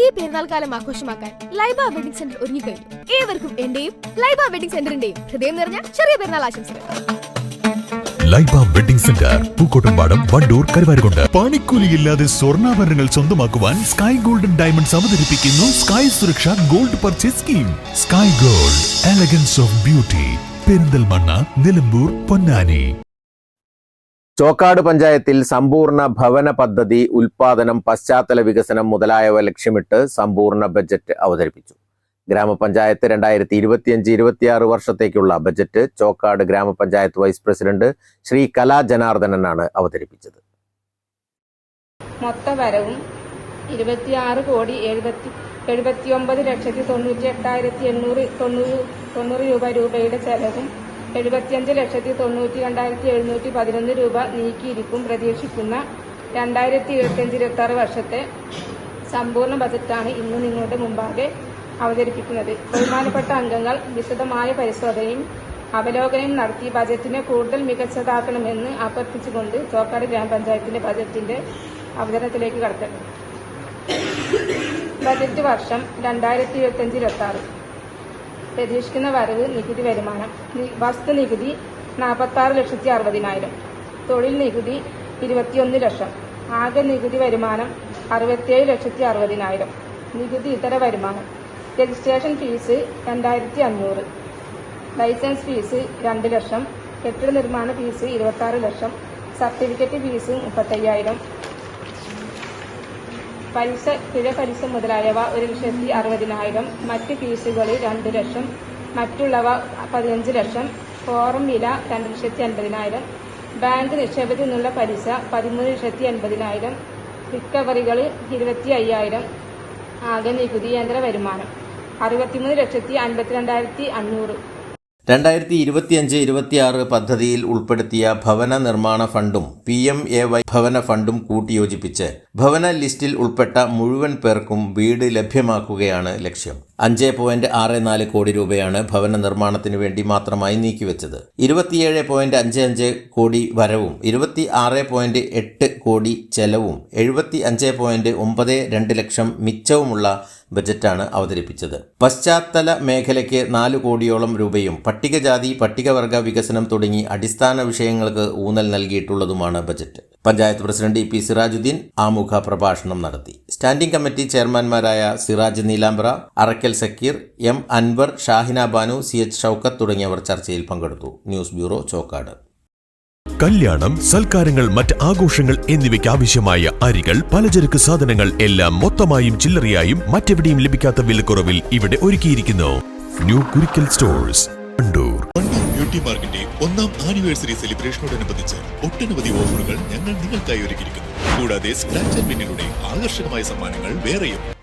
ഈ പെരുന്നാൾ കാലം ആഘോഷമാക്കാൻ ലൈബ വെഡിംഗ് സെന്റർ ഒരുങ്ങി കഴിഞ്ഞു. ഏവർക്കും എന്റെയും ലൈബ വെഡിംഗ് സെന്ററിന്റെയും ഹൃദയം നിറഞ്ഞ ചെറിയ പെരുന്നാൾ ആശംസകൾ. Laiba wedding centre Pookkottumpadam Wandoor Karuvarakundu. പണിക്കൂലിയില്ലാതെ സ്വർണാഭരണങ്ങൾ സ്വന്തമാക്കുവാൻ സ്കൈ ഗോൾഡൻ ഡയമണ്ട്സ് അവതരിപ്പിക്കുന്നു Sky Suraksha gold purchase scheme. Sky gold elegance of beauty. Perinthalmanna Nilambur Ponnani. Chokkad പഞ്ചായത്തിൽ സമ്പൂർണ ഭവന പദ്ധതി ഉൽപാദനം പശ്ചാത്തല വികസനം മുതലായവ ലക്ഷ്യമിട്ട് സമ്പൂർണ ബജറ്റ് അവതരിപ്പിച്ചു. ഗ്രാമപഞ്ചായത്ത് രണ്ടായിരത്തി ഇരുപത്തിയഞ്ച് ഇരുപത്തിയാറ് വർഷത്തേക്കുള്ള budget Chokkad grama panchayat vice president Shri Kala ജനാർദ്ദനനാണ് അവതരിപ്പിച്ചത്. മൊത്ത വരവും ഇരുപത്തിയാറ് കോടി എഴുപത്തി എഴുപത്തിയൊമ്പത് ലക്ഷത്തി തൊണ്ണൂറ്റി എട്ടായിരത്തി എണ്ണൂറ് തൊണ്ണൂറ് തൊണ്ണൂറ് രൂപ രൂപയുടെ ചെലവും എഴുപത്തിയഞ്ച് ലക്ഷത്തി തൊണ്ണൂറ്റി രണ്ടായിരത്തി എഴുന്നൂറ്റി പതിനൊന്ന് രൂപ നീക്കിയിരിക്കും പ്രതീക്ഷിക്കുന്ന രണ്ടായിരത്തി ഇരുപത്തിയഞ്ച് ഇരുപത്തി ആറ് വർഷത്തെ സമ്പൂർണ ബജറ്റാണ് ഇന്ന് നിങ്ങളുടെ മുമ്പാകെ അവതരിപ്പിക്കുന്നത്. ബഹുമാനപ്പെട്ട അംഗങ്ങൾ വിശദമായ പരിശോധനയും അവലോകനം നടത്തി ബജറ്റിനെ കൂടുതൽ മികച്ചതാക്കണമെന്ന് അഭ്യർത്ഥിച്ചുകൊണ്ട് ചോക്കാട് ഗ്രാമപഞ്ചായത്തിന്റെ ബജറ്റിന്റെ അവതരണത്തിലേക്ക് കടക്കട്ടെ. ബജറ്റ് വർഷം രണ്ടായിരത്തി ഇരുപത്തിയഞ്ച് ഇരുപത്തി ആറ് പ്രതീക്ഷിക്കുന്ന വരവ് നികുതി വരുമാനം. വസ്തു നികുതി നാൽപ്പത്തി ആറ് ലക്ഷത്തി അറുപതിനായിരം. തൊഴിൽ നികുതി ഇരുപത്തിയൊന്ന് ലക്ഷം. ആകെ നികുതി വരുമാനം അറുപത്തിയേഴ് ലക്ഷത്തി അറുപതിനായിരം. നികുതി ഇതര വരുമാനം. രജിസ്ട്രേഷൻ ഫീസ് രണ്ടായിരത്തി അഞ്ഞൂറ്. ലൈസൻസ് ഫീസ് രണ്ട് ലക്ഷം. കെട്ടിട നിർമ്മാണ ഫീസ് ഇരുപത്തി ലക്ഷം. സർട്ടിഫിക്കറ്റ് ഫീസ് മുപ്പത്തയ്യായിരം. പലിശ പിഴ പലിശ മുതലായവ ഒരു ലക്ഷത്തി അറുപതിനായിരം മറ്റ് ഫീസുകളിൽ രണ്ട് ലക്ഷം മറ്റുള്ളവ പതിനഞ്ച് ലക്ഷം ഫോറം വില രണ്ട് ലക്ഷത്തി അൻപതിനായിരം ബാങ്ക് നിക്ഷേപത്തിൽ നിന്നുള്ള പലിശ പതിമൂന്ന് ലക്ഷത്തി അൻപതിനായിരം റിക്കവറികൾ ഇരുപത്തി അയ്യായിരം ആകെ നികുതി കേന്ദ്ര വരുമാനം അറുപത്തിമൂന്ന് ലക്ഷത്തി അൻപത്തിരണ്ടായിരത്തി അഞ്ഞൂറ്. രണ്ടായിരത്തി ഇരുപത്തിയഞ്ച് ഇരുപത്തിയാറ് പദ്ധതിയിൽ ഉൾപ്പെടുത്തിയ ഭവന നിർമ്മാണ ഫണ്ടും പി എം എ വൈ ഭവന ഫണ്ടും കൂട്ടിയോജിപ്പിച്ച് ഭവന ലിസ്റ്റിൽ ഉൾപ്പെട്ട മുഴുവൻ പേർക്കും വീട് ലഭ്യമാക്കുകയാണ് ലക്ഷ്യം. അഞ്ച് പോയിന്റ് ആറ് നാല് കോടി രൂപയാണ് ഭവന നിർമ്മാണത്തിന് വേണ്ടി മാത്രമായി നീക്കിവെച്ചത്. ഇരുപത്തിയേഴ് പോയിന്റ് അഞ്ച് അഞ്ച് കോടി വരവും ഇരുപത്തി ആറ് പോയിന്റ് എട്ട് കോടി ചെലവും എഴുപത്തി അഞ്ച് പോയിന്റ് ഒമ്പത് രണ്ട് ലക്ഷം മിച്ചവുമുള്ള ബജറ്റാണ് അവതരിപ്പിച്ചത്. പശ്ചാത്തല മേഖലയ്ക്ക് നാല് കോടിയോളം രൂപയും പട്ടികജാതി പട്ടികവർഗ വികസനം തുടങ്ങി അടിസ്ഥാന വിഷയങ്ങൾക്ക് ഊന്നൽ നൽകിയിട്ടുള്ളതുമാണ് budget. Panchayat president E P Sirajuddin ആമുഖ പ്രഭാഷണം നടത്തി. Standing committee ചെയർമാൻമാരായ Siraj Neelambra Arakkal Sakeer M Anwar Shahina Banu C H Shoukath തുടങ്ങിയവർ ചർച്ചയിൽ പങ്കെടുത്തു. News bureau Chokkad. കല്യാണം സൽക്കാരങ്ങൾ മറ്റ് ആഘോഷങ്ങൾ എന്നിവയ്ക്ക് ആവശ്യമായ അരികൾ പലചരക്ക് സാധനങ്ങൾ എല്ലാം മൊത്തമായും ചില്ലറയായും മറ്റെവിടെയും ലഭിക്കാത്ത വിലക്കുറവിൽ ഇവിടെ ഒരുക്കിയിരിക്കുന്നു. New Kurikkal stores. ബ്യൂട്ടി മാർക്കിന്റെ ഒന്നാം ആനിവേഴ്സറി സെലിബ്രേഷനോടനുബന്ധിച്ച് ഒട്ടനവധി ഓഫറുകൾ ഞങ്ങൾ നിങ്ങൾക്കായി ഒരുക്കിയിരിക്കുന്നു. കൂടാതെ സ്ക്രാച്ച് ആൻഡ് വിന്നിലൂടെ ആകർഷകമായ സമ്മാനങ്ങൾ വേറെയും.